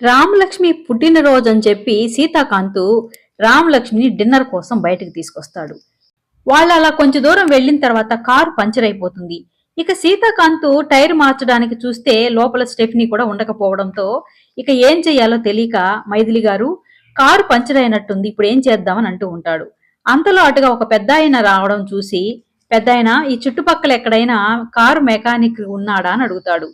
రామలక్ష్మి పుట్టినరోజు అని చెప్పి సీతాకాంతు రామలక్ష్మిని డిన్నర్ కోసం బయటకు తీసుకొస్తాడు. వాళ్ళు అలా కొంచెం దూరం వెళ్ళిన తర్వాత కారు పంచర్ అయిపోతుంది. ఇక సీతాకాంతు టైర్ మార్చడానికి చూస్తే లోపల స్టెఫ్ని కూడా ఉండకపోవడంతో ఇక ఏం చెయ్యాలో తెలియక మైథిలి గారు కారు పంచర్ అయినట్టుంది ఇప్పుడు ఏం చేద్దామని అంటూ ఉంటాడు. అంతలో అటుగా ఒక పెద్ద ఆయన రావడం చూసి పెద్ద ఈ చుట్టుపక్కల ఎక్కడైనా కారు మెకానిక్ ఉన్నాడా? అని అడుగుతాడు.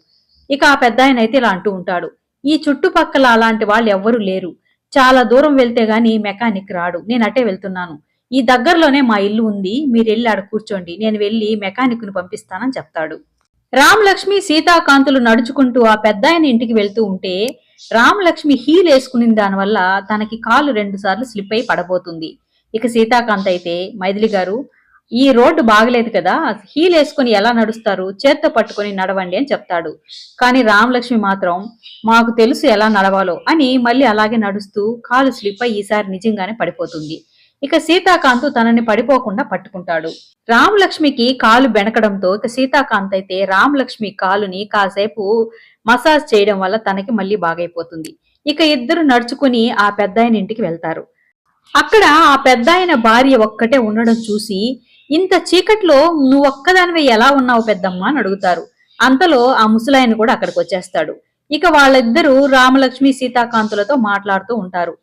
ఇక ఆ పెద్ద ఆయన అయితే ఇలా అంటూ ఉంటాడు. ఈ చుట్టుపక్కల అలాంటి వాళ్ళు ఎవ్వరూ లేరు. చాలా దూరం వెళ్తే గాని మెకానిక్ రాడు. నేను అటే వెళ్తున్నాను. ఈ దగ్గరలోనే మా ఇల్లు ఉంది. మీరు వెళ్ళి ఆడ కూర్చోండి. నేను వెళ్ళి మెకానిక్ను పంపిస్తానని చెప్తాడు. రామలక్ష్మి సీతాకాంతులు నడుచుకుంటూ ఆ పెద్ద ఇంటికి వెళ్తూ ఉంటే రామలక్ష్మి హీల్ వేసుకుని దానివల్ల తనకి కాలు రెండు సార్లు స్లిప్ అయి పడబోతుంది. ఇక సీతాకాంత్ అయితే మైథిలి గారు ఈ రోడ్డు బాగలేదు కదా హీల్ వేసుకుని ఎలా నడుస్తారు? చేత్తో పట్టుకొని నడవండి అని చెప్తాడు. కానీ రామలక్ష్మి మాత్రం మాకు తెలుసు ఎలా నడవాలో అని మళ్ళీ అలాగే నడుస్తూ కాలు స్లిప్ అయి ఈసారి నిజంగానే పడిపోతుంది. ఇక సీతాకాంత్ తనని పడిపోకుండా పట్టుకుంటాడు. రామలక్ష్మికి కాలు బెనకడంతో ఇక సీతాకాంత్ అయితే రామలక్ష్మి కాలుని కాసేపు మసాజ్ చేయడం వల్ల తనకి మళ్ళీ బాగైపోతుంది. ఇక ఇద్దరు నడుచుకుని ఆ పెద్దాయన ఇంటికి వెళ్తారు. అక్కడ ఆ పెద్దాయన భార్య ఒక్కటే ఉండడం చూసి ఇంత చీకట్లో నువ్వు ఒక్కదానివే ఎలా ఉన్నావు పెద్దమ్మ? అని అడుగుతారు. అంతలో ఆ ముసలాయన కూడా అక్కడికి వచ్చేస్తాడు. ఇక వాళ్ళిద్దరూ రామలక్ష్మి సీతాకాంతులతో మాట్లాడుతూ ఉంటారు.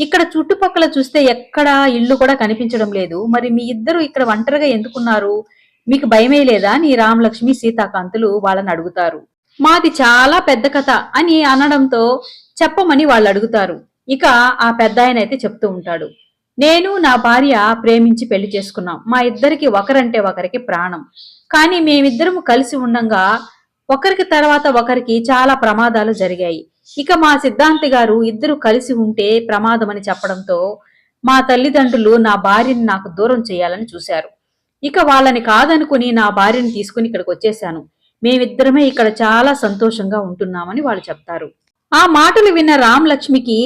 ఇక్కడ చుట్టుపక్కల చూస్తే ఎక్కడ ఇల్లు కూడా కనిపించడం లేదు. మరి మీ ఇద్దరు ఇక్కడ ఒంటరిగా ఎందుకున్నారు? మీకు భయమే లేదా? అని రామలక్ష్మి సీతాకాంతులు వాళ్ళని అడుగుతారు. మాది చాలా పెద్ద కథ అని అనడంతో చెప్పమని వాళ్ళు అడుగుతారు. ఇక ఆ పెద్ద అయితే చెప్తూ ఉంటాడు నేను నా భార్య ప్రేమించి పెళ్ళి చేసుకున్నాం. మా ఇద్దరికి ఒకరంటే ఒకరికి ప్రాణం. కానీ మేమిద్దరము కలిసి ఉండంగా ఒకరికి తర్వాత ఒకరికి చాలా ప్రమాదాలు జరిగాయి. ఇక మా సిద్ధాంతి గారు ఇద్దరు కలిసి ఉంటే ప్రమాదం అని చెప్పడంతో మా తల్లిదండ్రులు నా భార్యని నాకు దూరం చేయాలని చూశారు. ఇక వాళ్ళని కాదనుకుని నా భార్యని తీసుకుని ఇక్కడికి వచ్చేశాను. మేమిద్దరమే ఇక్కడ చాలా సంతోషంగా ఉంటున్నామని వాళ్ళు చెప్తారు. ఆ మాటలు విన్న రామలక్ష్మికి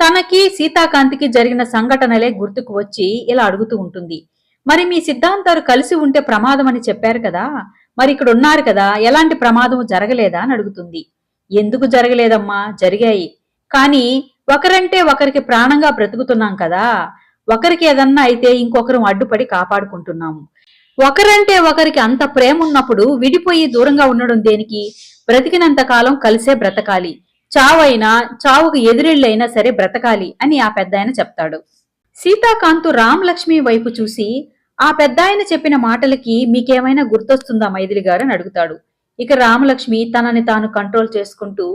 తనకి సీతాకాంతికి జరిగిన సంఘటనలే గుర్తుకు వచ్చి ఇలా అడుగుతూ ఉంటుంది. మరి మీ సిద్ధాంతాలు కలిసి ఉంటే ప్రమాదం అని చెప్పారు కదా? మరి ఇక్కడ ఉన్నారు కదా ఎలాంటి ప్రమాదం జరగలేదా అని అడుగుతుంది. ఎందుకు జరగలేదమ్మా? జరిగాయి. కానీ ఒకరంటే ఒకరికి ప్రాణంగా బ్రతుకుతున్నాం కదా ఒకరికి ఏదన్నా అయితే ఇంకొకరు అడ్డుపడి కాపాడుకుంటున్నాము. ఒకరంటే ఒకరికి అంత ప్రేమ ఉన్నప్పుడు విడిపోయి దూరంగా ఉండడం దేనికి? బ్రతికినంత కాలం కలిసే బ్రతకాలి. చావైనా చావుకు ఎదురెళ్ళైనా సరే బ్రతకాలి అని ఆ పెద్దాయన చెప్తాడు. సీతాకాంతు రామలక్ష్మి వైపు చూసి ఆ పెద్దాయన చెప్పిన మాటలకి మీకేమైనా గుర్తొస్తుందా మైథిలి గారు అని అడుగుతాడు. ఇక రామలక్ష్మి తనని తాను కంట్రోల్ చేసుకుంటూ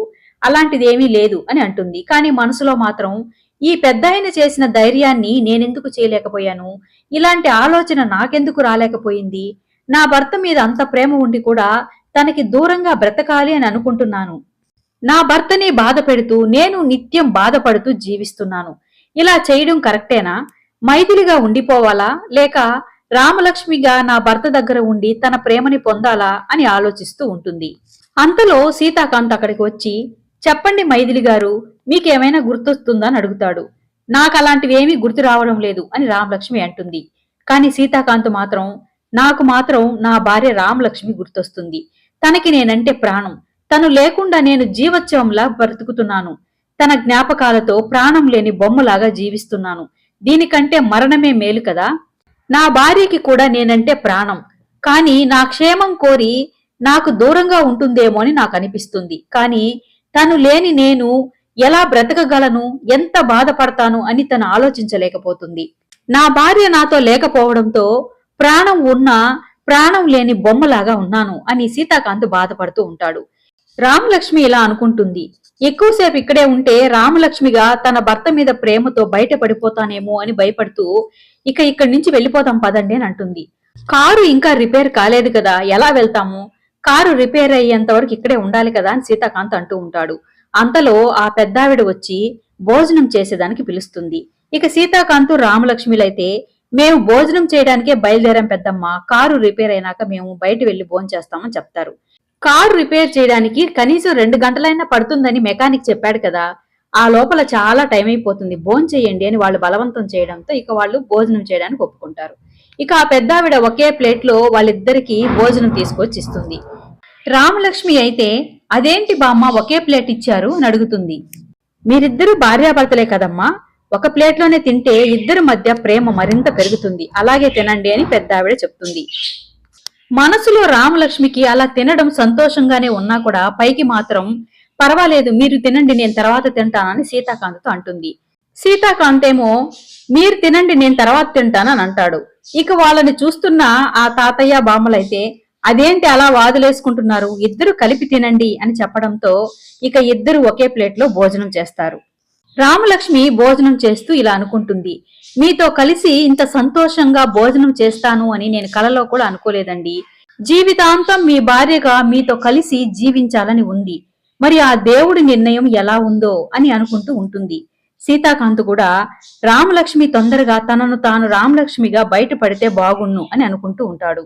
అలాంటిదేమీ లేదు అని అంటుంది. కానీ మనసులో మాత్రం ఈ పెద్దాయన చేసిన ధైర్యాన్ని నేనెందుకు చేయలేకపోయాను? ఇలాంటి ఆలోచన నాకెందుకు రాలేకపోయింది? నా భర్త మీద అంత ప్రేమ ఉండి కూడా తనకి దూరంగా బ్రతకాలి అని అనుకుంటున్నాను. నా భర్తని బాధ పెడుతూ నేను నిత్యం బాధపడుతూ జీవిస్తున్నాను. ఇలా చేయడం కరెక్టేనా? మైథిలిగా ఉండిపోవాలా? లేక రామలక్ష్మిగా నా భర్త దగ్గర ఉండి తన ప్రేమని పొందాలా అని ఆలోచిస్తూ ఉంటుంది. అంతలో సీతాకాంత్ అక్కడికి వచ్చి చెప్పండి మైథిలి గారు మీకేమైనా గుర్తొస్తుందా? అని అడుగుతాడు. నాకు అలాంటివేమీ గుర్తు రావడం లేదు అని రామలక్ష్మి అంటుంది. కానీ సీతాకాంత్ మాత్రం నాకు మాత్రం నా భార్య రామలక్ష్మి గుర్తొస్తుంది. తనకి నేనంటే ప్రాణం. తను లేకుండా నేను జీవోత్సవంలా బ్రతుకుతున్నాను. తన జ్ఞాపకాలతో ప్రాణం లేని బొమ్మలాగా జీవిస్తున్నాను. దీనికంటే మరణమే మేలు కదా? నా భార్యకి కూడా నేనంటే ప్రాణం. కానీ నా క్షేమం కోరి నాకు దూరంగా ఉంటుందేమో అని నాకు అనిపిస్తుంది. కానీ తను లేని నేను ఎలా బ్రతకగలను? ఎంత బాధపడతాను? అని తను ఆలోచించలేకపోతుంది. నా భార్య నాతో లేకపోవడంతో ప్రాణం ఉన్నా ప్రాణం లేని బొమ్మలాగా ఉన్నాను అని సీతాకాంత్ బాధపడుతూ ఉంటాడు. రామలక్ష్మి ఇలా అనుకుంటుంది. ఎక్కువసేపు ఇక్కడే ఉంటే రామలక్ష్మిగా తన భర్త మీద ప్రేమతో బయట పడిపోతానేమో అని భయపడుతూ ఇక ఇక్కడి నుంచి వెళ్ళిపోతాం పదండి అని అంటుంది. కారు ఇంకా రిపేర్ కాలేదు కదా ఎలా వెళ్తాము? కారు రిపేర్ అయ్యేంత వరకు ఇక్కడే ఉండాలి కదా అని సీతాకాంత్ అంటూ ఉంటాడు. అంతలో ఆ పెద్దావిడ వచ్చి భోజనం చేసేదానికి పిలుస్తుంది. ఇక సీతాకాంత్ రామలక్ష్మిలైతే మేము భోజనం చేయడానికే బయలుదేరాం పెద్దమ్మ కారు రిపేర్ అయినాక మేము బయట వెళ్ళి భోజనం చేస్తామని చెప్తారు. కారు రిపేర్ చేయడానికి కనీసం రెండు గంటలైనా పడుతుందని మెకానిక్ చెప్పాడు కదా. ఆ లోపల చాలా టైం అయిపోతుంది. భోజనం చేయండి అని వాళ్ళు బలవంతం చేయడంతో ఇక వాళ్ళు భోజనం చేయడానికి ఒప్పుకుంటారు. ఇక ఆ పెద్దావిడ ఒకే ప్లేట్లో వాళ్ళిద్దరికి భోజనం తీసుకొచ్చి ఇస్తుంది. రామలక్ష్మి అయితే అదేంటి బామ్మ ఒకే ప్లేట్ ఇచ్చారు? అని అడుగుతుంది. మీరిద్దరు భార్యాభర్తలే కదమ్మా. ఒక ప్లేట్లోనే తింటే ఇద్దరి మధ్య ప్రేమ మరింత పెరుగుతుంది. అలాగే తినండి అని పెద్ద ఆవిడ చెప్తుంది. మనసులో రామలక్ష్మికి అలా తినడం సంతోషంగానే ఉన్నా కూడా పైకి మాత్రం పర్వాలేదు మీరు తినండి నేను తర్వాత తింటానని సీతాకాంత్తో అంటుంది. సీతాకాంత్ ఏమో మీరు తినండి నేను తర్వాత తింటానని అంటాడు. ఇక వాళ్ళని చూస్తున్న ఆ తాతయ్య బామ్మలైతే అదేంటి అలా వాదులేసుకుంటున్నారు? ఇద్దరు కలిపి తినండి అని చెప్పడంతో ఇక ఇద్దరు ఒకే ప్లేట్లో భోజనం చేస్తారు. రామలక్ష్మి భోజనం చేస్తూ ఇలా అనుకుంటుంది. మీతో కలిసి ఇంత సంతోషంగా భోజనం చేస్తాను అని నేను కలలో కూడా అనుకోలేదండి. జీవితాంతం మీ భార్యగా మీతో కలిసి జీవించాలని ఉంది. మరి ఆ దేవుడి నిర్ణయం ఎలా ఉందో అని అనుకుంటూ ఉంటుంది. సీతాకాంత్ కూడా రామలక్ష్మి తొందరగా తనను తాను రామలక్ష్మిగా బయటపడితే బాగున్ను అని అనుకుంటూ ఉంటాడు.